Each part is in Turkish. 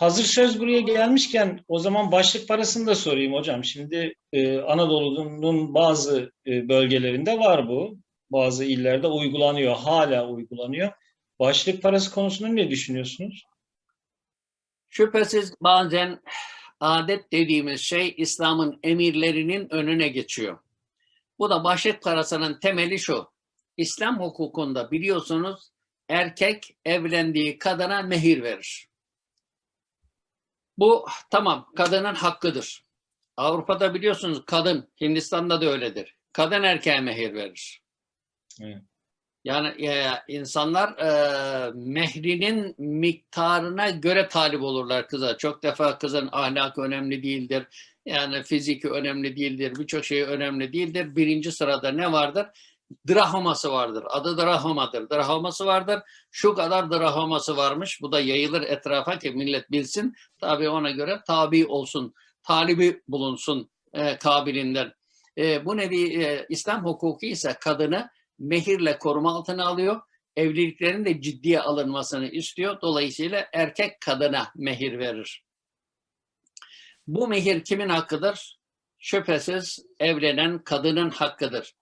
hazır söz buraya gelmişken o zaman başlık parasını da sorayım hocam. Şimdi e, Anadolu'nun bazı e, bölgelerinde var bu. Bazı illerde uygulanıyor, hala uygulanıyor. Başlık parası konusunda ne düşünüyorsunuz? Şüphesiz bazen adet dediğimiz şey İslam'ın emirlerinin önüne geçiyor. Bu da başlık parasının temeli şu. İslam hukukunda biliyorsunuz erkek evlendiği kadına mehir verir. Bu tamam kadının hakkıdır. Avrupa'da biliyorsunuz kadın, Hindistan'da da öyledir. Kadın erkeğe mehir verir. Evet. Yani e, insanlar e, mehrinin miktarına göre talip olurlar kıza. Çok defa kızın ahlakı önemli değildir. Yani fiziki önemli değildir. Birçok şey önemli değildir. Birinci sırada ne vardır? Drahaması vardır. Adı drahamadır. Drahaması vardır. Şu kadar drahaması varmış. Bu da yayılır etrafa ki millet bilsin. Tabii ona göre tabi olsun. Talibi bulunsun e, kabilinden. E, bu nevi e, İslam hukuku ise kadını mehirle koruma altına alıyor. Evliliklerin de ciddiye alınmasını istiyor. Dolayısıyla erkek kadına mehir verir. Bu mehir kimin hakkıdır? Şüphesiz evlenen kadının hakkıdır.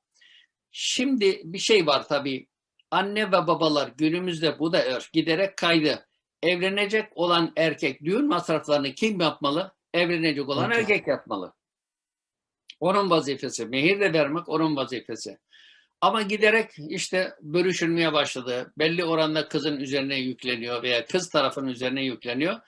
Şimdi bir şey var tabii. Anne ve babalar günümüzde bu da örf giderek kaydı. Evlenecek olan erkek düğün masraflarını kim yapmalı? Evlenecek olan Erkek. erkek yapmalı. Onun vazifesi. Mehir de vermek onun vazifesi. Ama giderek işte bölüşülmeye başladı. Belli oranda kızın üzerine yükleniyor veya kız tarafının üzerine yükleniyor.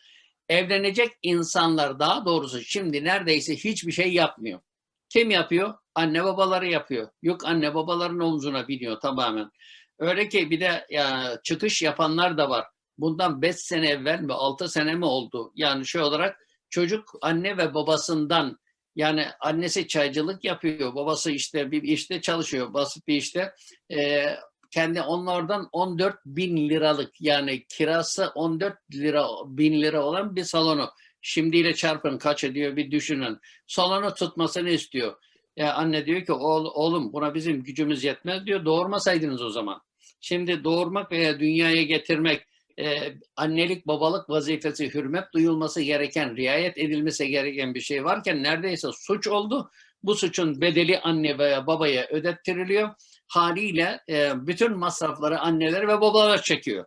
Evlenecek insanlar daha doğrusu şimdi neredeyse hiçbir şey yapmıyor. Kim yapıyor? Anne babaları yapıyor. Yok anne babaların omzuna biniyor tamamen. Öyle ki bir de ya, çıkış yapanlar da var. Bundan 5 sene evvel mi 6 sene mi oldu? Yani şey olarak çocuk anne ve babasından yani annesi çaycılık yapıyor, babası işte bir işte çalışıyor, basit bir işte. Ee, kendi onlardan 14 bin liralık yani kirası 14 lira bin lira olan bir salonu. Şimdiyle çarpın kaç ediyor bir düşünün. Salonu tutmasını istiyor. Ya anne diyor ki oğul, oğlum buna bizim gücümüz yetmez diyor. Doğurmasaydınız o zaman. Şimdi doğurmak veya dünyaya getirmek e, annelik babalık vazifesi hürmet duyulması gereken, riayet edilmesi gereken bir şey varken neredeyse suç oldu. Bu suçun bedeli anne veya babaya ödettiriliyor. Haliyle e, bütün masrafları anneler ve babalar çekiyor.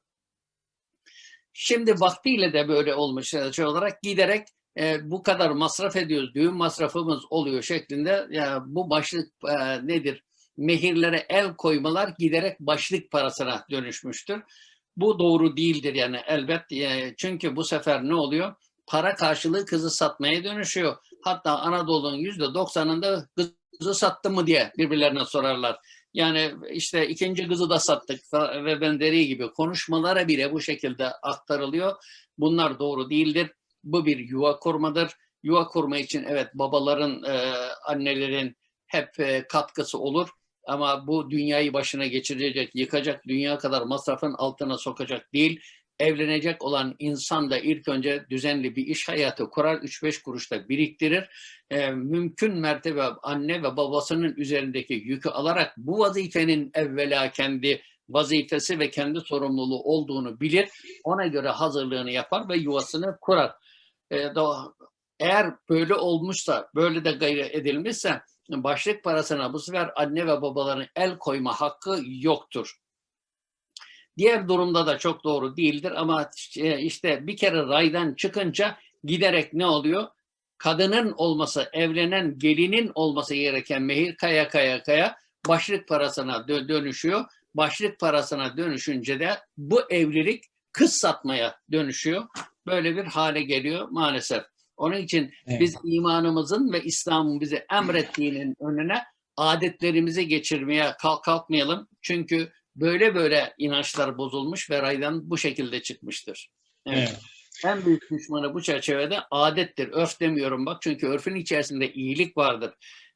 Şimdi vaktiyle de böyle olmuş şey olarak giderek e, bu kadar masraf ediyoruz, düğün masrafımız oluyor şeklinde ya bu başlık e, nedir? Mehirlere el koymalar giderek başlık parasına dönüşmüştür. Bu doğru değildir yani elbet e, çünkü bu sefer ne oluyor? Para karşılığı kızı satmaya dönüşüyor. Hatta Anadolu'nun yüzde doksanında kızı sattı mı diye birbirlerine sorarlar. Yani işte ikinci kızı da sattık ve benzeri gibi konuşmalara bile bu şekilde aktarılıyor. Bunlar doğru değildir. Bu bir yuva kurmadır. Yuva kurma için evet babaların, e, annelerin hep e, katkısı olur. Ama bu dünyayı başına geçirecek, yıkacak, dünya kadar masrafın altına sokacak değil. Evlenecek olan insan da ilk önce düzenli bir iş hayatı kurar, 3-5 kuruş da biriktirir. Ee, mümkün mertebe anne ve babasının üzerindeki yükü alarak bu vazifenin evvela kendi vazifesi ve kendi sorumluluğu olduğunu bilir. Ona göre hazırlığını yapar ve yuvasını kurar. Da- eğer böyle olmuşsa, böyle de gayret edilmişse başlık parasına bu sefer anne ve babaların el koyma hakkı yoktur. Diğer durumda da çok doğru değildir ama e, işte bir kere raydan çıkınca giderek ne oluyor? Kadının olması, evlenen gelinin olması gereken mehir kaya kaya kaya başlık parasına dö- dönüşüyor. Başlık parasına dönüşünce de bu evlilik kız satmaya dönüşüyor. Böyle bir hale geliyor maalesef. Onun için Evet. biz imanımızın ve İslam'ın bize emrettiğinin önüne adetlerimizi geçirmeye kalk- kalkmayalım. Çünkü böyle böyle inançlar bozulmuş ve raydan bu şekilde çıkmıştır. Evet. Evet. En büyük düşmanı bu çerçevede adettir. Örf demiyorum bak çünkü örfün içerisinde iyilik vardır.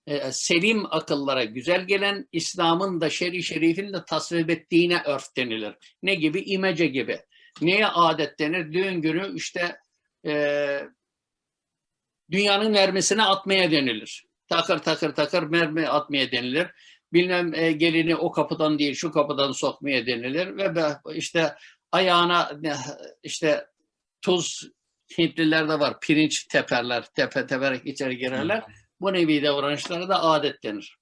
Ee, selim akıllara güzel gelen İslam'ın da şer'i şerifin de tasvip ettiğine örf denilir. Ne gibi? İmece gibi. Neye adet denir? Düğün günü işte e, dünyanın mermisini atmaya denilir. Takır takır takır mermi atmaya denilir. Bilmem e, gelini o kapıdan değil şu kapıdan sokmaya denilir ve be- işte ayağına işte tuz Hintlilerde var. Pirinç teperler. Tepe teperek içeri girerler. Bu nevi davranışlara da adet denir.